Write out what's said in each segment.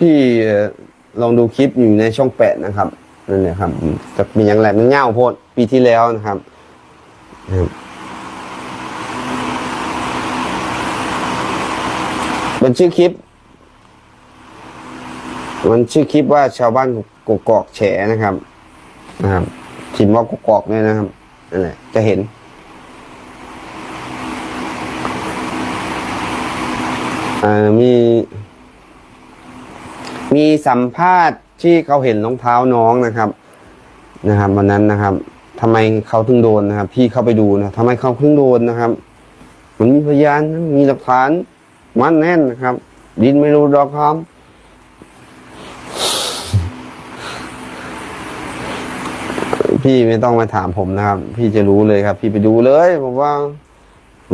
พี่ๆลองดูคลิปอยู่ในช่องแปดนะครับนั่นแหละครับอืมจะมีอย่างไรมันเง่าโพดปีที่แล้วนะครับครับมันชื่อคลิป มันชื่อคลิปว่าชาวบ้านกกอกแฉนะครับนะครับพิมพ์ว่ากกอกเนี่ยนะครับนั่นแหละจะเห็นมี มีสัมภาษณ์ที่เขาเห็นรองเท้าน้องนะครับ นะครับวันนั้นนะครับทำไมเขาถึงโดนนะครับ พี่เข้าไปดูนะทำไมเขาถึงโดนนะครับ มันมีพยานมีหลักฐานมันแน่นนะครับ ดินไม่รู้ดอกครับพี่ไม่ต้องมาถามผมนะครับ พี่จะรู้เลยครับ พี่ไปดูเลยผมว่า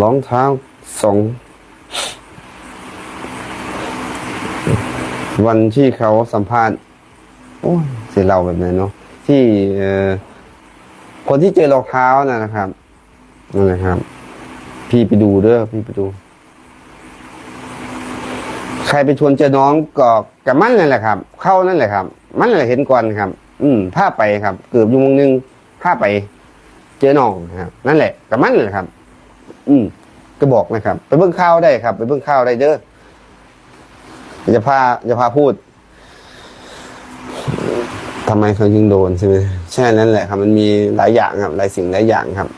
รองเท้าสอง วันที่เขาสัมภาษณ์ โอ้เสียเราแบบนั้นเนาะที่เอคนที่เจอรองเท้านะนะครับนั่นนะครับ พี่ไปดูเด้อพี่ไปดู ใครไปชวนเจอน้องก็กับมันนั่นแหละครับ เข้านั่นแหละครับ มันนั่นแหละเห็นก่อนครับ อืมพาไปครับ เกือบอยู่วงหนึงพาไป เจอน้องนะครับ นั่นแหละกับมันนั่นแหละครับ อืมก็บอกนะครับ ไปเบิ่งข้าวได้ครับ ไปเบิ่งข้าวได้เด้อ จะพาจะพาพูดทำไมเขายิงโดนใช่ไหมใช่นั่นแหละครับ มันมีหลายอย่างครับ หลายสิ่งหลายอย่างครับ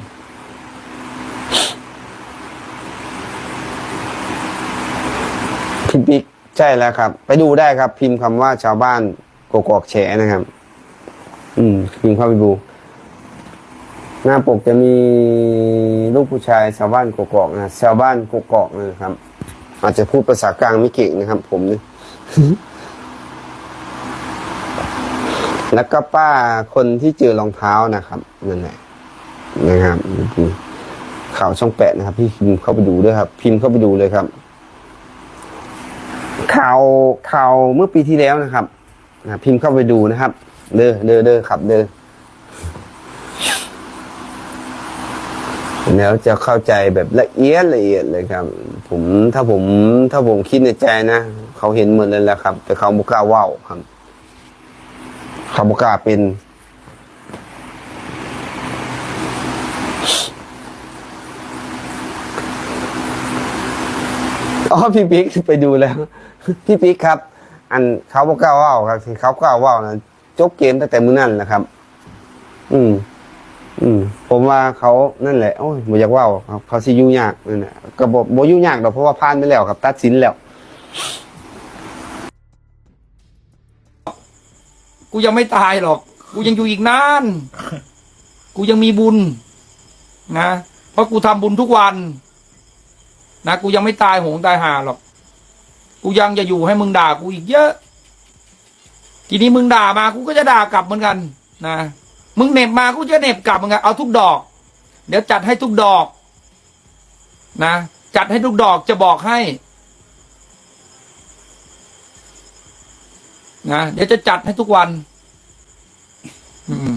พี่ปิ๊กใช่แล้วครับ ไปดูได้ครับ พิมพ์คำว่าชาวบ้านกกอกแฉนะครับ อืม พิมพ์เข้าไปดูหน้าปกจะมีรูปผู้ชายชาวบ้านกกอกนะชาวบ้านกกอกนะครับ อาจจะพูดภาษากลางไม่เก่งนะครับ ผมนี่แล้วก็ป้าคนที่เจอรองเท้านะครับนั่นแหละนะครับข่าวช่องแปดนะครับ พี่พิมพ์เข้าไปดูด้วยครับ พิมพ์เข้าไปดูเลยครับ ข่าวข่าวเมื่อปีที่แล้วนะครับพิมพ์เข้าไปดูนะครับเด้อเด้อเด้อครับเด้อ แล้วจะเข้าใจแบบละเอียดละเอียดเลยครับ ผมถ้าผมถ้าผมคิดในใจนะเขาเห็นหมดเลยแหละครับ แต่เขาบุกล้าว่าวครับ เขาบุกล้าเป็นอ๋อพี่ปิ๊กไปดูแล้ว พี่ปิ๊กครับ อันเขาบอกกล้าว่าวครับที่เขากล้าว่าวนะจบเกมตั้งแต่มื้อนั่นแหละครับ อืม อืมผมว่าเขานั่นแหละโอ้ยบ่อยากว่าวครับเขาสิยุ่งยากนั่นแหละก็บ่บ่ยุ่งยากดอกเพราะว่าผ่านไปแล้วครับ ตัดสินแล้ว กูยังไม่ตายหรอก กูยังอยู่อีกนาน กูยังมีบุญ นะ เพราะกูทำบุญทุกวัน นะกูยังไม่ตายโหงตายห่าหรอก กูยังจะอยู่ให้มึงด่ากูอีกเยอะ ทีนี้มึงด่ามา กูก็จะด่ากลับเหมือนกัน นะ มึงเหน็บมากูจะเหน็บกลับเหมือนกันเอาทุกดอก เดี๋ยวจัดให้ทุกดอก นะจัดให้ทุกดอกจะบอกให้นะเดี๋ยวจะจัดให้ทุกวัน อืม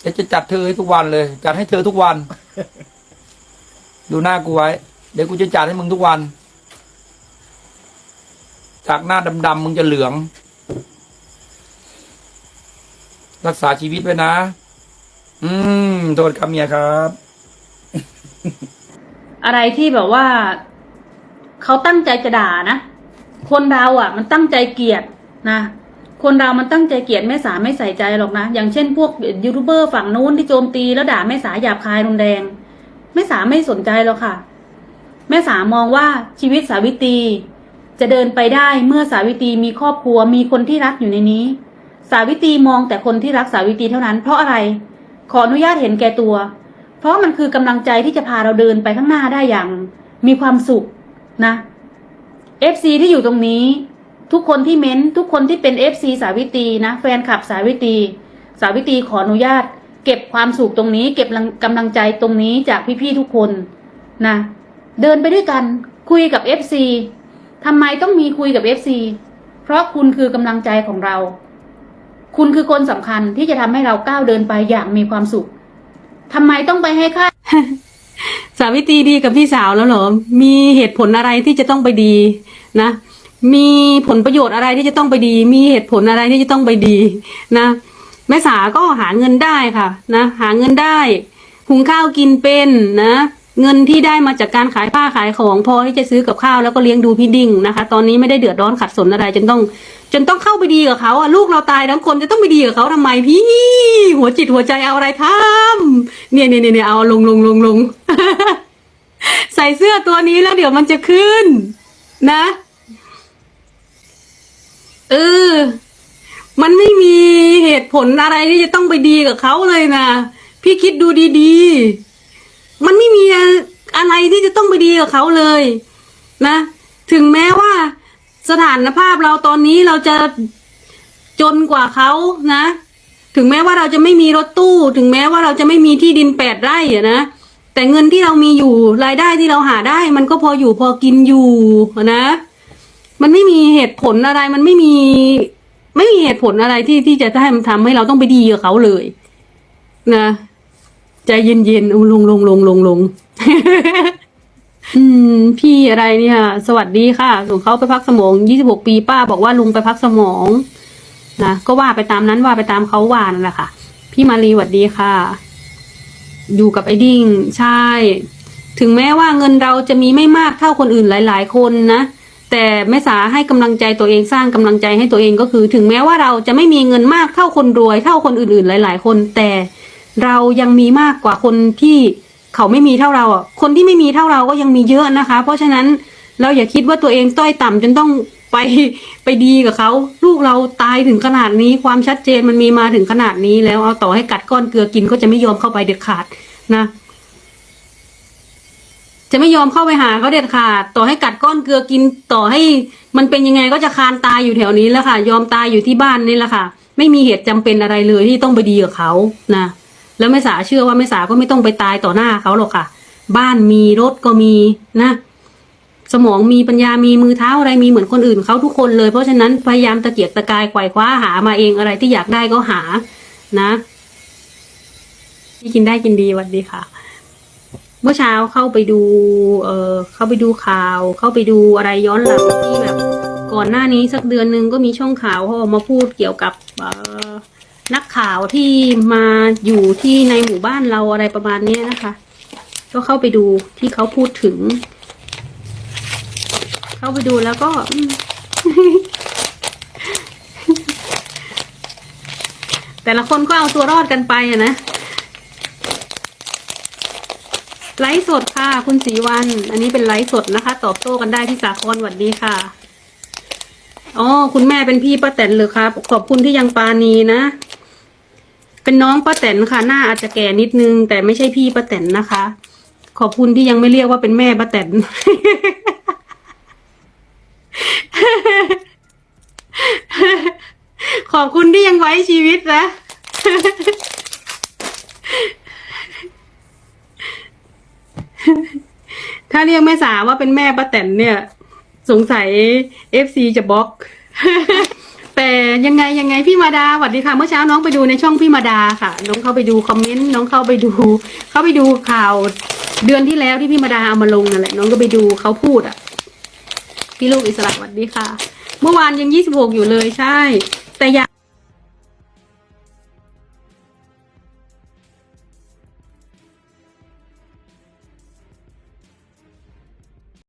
เดี๋ยวจะจัดเธอให้ทุกวันเลย จัดให้เธอทุกวัน ดูหน้ากูไว้ เดี๋ยวกูจะจัดให้มึงทุกวัน จากหน้าดำๆมึงจะเหลือง รักษาชีวิตไว้นะ อืม โทษครับเมียครับ อะไรที่แบบว่า เขาตั้งใจจะด่านะ คนเราอะ มันตั้งใจเกลียดนะ คนเรามันตั้งใจเกลียดแม่สาไม่ใส่ใจหรอกนะ อย่างเช่นพวกยูทูบเบอร์ฝั่งนู้นที่โจมตีแล้วด่าแม่สาหยาบคายรุนแรงแม่สาไม่สนใจหรอกค่ะ แม่สามองว่าชีวิตสาวิตรีจะเดินไปได้เมื่อสาวิตรีมีครอบครัวมีคนที่รักอยู่ในนี้ สาวิตรีมองแต่คนที่รักสาวิตรีเท่านั้น เพราะอะไร ขออนุญาตเห็นแก่ตัว เพราะมันคือกำลังใจที่จะพาเราเดินไปข้างหน้าได้อย่าง มีความสุขนะ FC ที่อยู่ตรงนี้ ทุกคนที่เม้นทุกคนที่เป็น FC สาวิตรีนะ แฟนคลับสาวิตรีสาวิตรีขออนุญาต เก็บความสุขตรงนี้ เก็บกำลังใจตรงนี้จากพี่ๆทุกคนนะเดินไปด้วยกันคุยกับ FC ทำไมต้องมีคุยกับ FC เพราะคุณคือกำลังใจของเรา คุณคือคนสำคัญที่จะทำให้เราก้าวเดินไปอย่างมีความสุขทำไมต้องไปให้ค่าสาวิตรีดีกับพี่สาวแล้วเหรอ มีเหตุผลอะไรที่จะต้องไปดีนะ มีผลประโยชน์อะไรที่จะต้องไปดี มีเหตุผลอะไรที่จะต้องไปดีนะ แม่สาก็หาเงินได้ค่ะ นะ หาเงินได้ หุงข้าวกินเป็นนะ เงินที่ได้มาจากการขายผ้าขายของ พอที่จะซื้อกับข้าวแล้วก็เลี้ยงดูพี่ดิ้งนะคะ ตอนนี้ไม่ได้เดือดร้อนขัดสนอะไรจนต้อง จนต้องเข้าไปดีกับเขาอะลูกเราตายทั้งคนจะต้องไปดีกับเขาทำไมพี่ หัวจิตหัวใจเอาอะไรทำเนี่ยเนี่ยเนี่ยเอาลงลงลงลงใส่เสื้อตัวนี้แล้วเดี๋ยวมันจะขึ้น นะเออมันไม่มีเหตุผลอะไรที่จะต้องไปดีกับเขาเลยนะพี่คิดดูดีๆ มันไม่มีอะไรที่จะต้องไปดีกับเขาเลยนะ ถึงแม้ว่าสถานภาพเราตอนนี้เราจะจนกว่าเขานะ ถึงแม้ว่าเราจะไม่มีรถตู้ ถึงแม้ว่าเราจะไม่มีที่ดินแปดไร่อะนะแต่เงินที่เรามีอยู่รายได้ที่เราหาได้ มันก็พออยู่พอกินอยู่นะ มันไม่มีเหตุผลอะไร มันไม่มี ไม่มีเหตุผลอะไรที่ที่จะให้มันทำให้เราต้องไปดีกับเขาเลย นะ ใจเย็นๆอาลงลงลงลงลงอืม พี่อะไรเนี่ย สวัสดีค่ะส่งเขาไปพักสมองยี่สิบหกปีป้าบอกว่าลุงไปพักสมอง นะก็ว่าไปตามนั้นว่าไปตามเขาว่านั่นแหละค่ะ พี่มารีสวัสดีค่ะ อยู่กับไอ้ดิ้งใช่ ถึงแม้ว่าเงินเราจะมีไม่มากเท่าคนอื่นหลาย ๆ คนนะแต่แม่สาให้กำลังใจตัวเองสร้างกำลังใจให้ตัวเองก็คือ ถึงแม้ว่าเราจะไม่มีเงินมากเท่าคนรวยเท่าคนอื่นๆ หลาย ๆ คน แต่ เรายังมีมากกว่าคนที่เขาไม่มีเท่าเราอะคนที่ไม่มีเท่าเราก็ยังมีเยอะนะคะ เพราะฉะนั้นเราอย่าคิดว่าตัวเองต้อยต่ำจนต้องไปไปดีกับเขาลูกเราตายถึงขนาดนี้ความชัดเจนมันมีมาถึงขนาดนี้แล้วเอาต่อให้กัดก้อนเกลือกินก็จะไม่ยอมเข้าไปเด็ดขาดนะจะไม่ยอมเข้าไปหาเขาเด็ดขาด ต่อให้กัดก้อนเกลือกินต่อให้มันเป็นยังไงก็จะคานตายอยู่แถวนี้แล้วค่ะ ยอมตายอยู่ที่บ้านนี่แหละค่ะ ไม่มีเหตุจำเป็นอะไรเลยที่ต้องไปดีกับเขานะ แล้วแม่สาเชื่อว่าแม่สาก็ไม่ต้องไปตายต่อหน้าเขาหรอกค่ะ บ้านมีรถก็มีนะ สมองมีปัญญามีมือเท้าอะไรมีเหมือนคนอื่นเขาทุกคนเลย เพราะฉะนั้นพยายามตะเกียกตะกายไขว่คว้าหามาเองอะไรที่อยากได้ก็หานะที่กินได้กินดีวัสดีค่ะ เมื่อเช้าเข้าไปดู เอ่อเข้าไปดูข่าว เข้าไปดูอะไรย้อนหลังที่แบบ ก่อนหน้านี้สักเดือนหนึ่งก็มีช่องข่าวเขาออกมาพูดเกี่ยวกับเอ่อ นักข่าวที่มาอยู่ที่ในหมู่บ้านเราอะไรประมาณนี้นะคะ ก็เข้าไปดูที่เขาพูดถึง เข้าไปดูแล้วก็ แต่ละคนก็เอาตัวรอดกันไปอะนะไลฟ์สดค่ะ คุณศรีวัน อันนี้เป็นไลฟ์สดนะคะ ตอบโต้กันได้ที่สาครสวัสดีค่ะอ๋อคุณแม่เป็นพี่ป้าแตนเลยครับขอบคุณที่ยังปานีนะ เป็นน้องป้าแตนค่ะ หน้าอาจจะแก่นิดนึง แต่ไม่ใช่พี่ป้าแตนนะคะ ขอบคุณที่ยังไม่เรียกว่าเป็นแม่ป้าแตนขอบคุณที่ยังไว้ชีวิตนะถ้าเรียกแม่สาว่าเป็นแม่ป้าแตนเนี่ย สงสัยเอฟซีจะบล็อก แต่ยังไงยังไงพี่มาดาสวัสดีค่ะ เมื่อเช้าน้องไปดูในช่องพี่มาดาค่ะ น้องเข้าไปดูคอมเมนต์น้องเข้าไปดู เข้าไปดูข่าวเดือนที่แล้วที่พี่มาดาเอามาลงนั่นแหละน้องก็ไปดูเขาพูดอะ พี่ลูกอิสระสวัสดีค่ะ เมื่อวานยังยี่สิบหกอยู่เลยใช่ แต่อยาก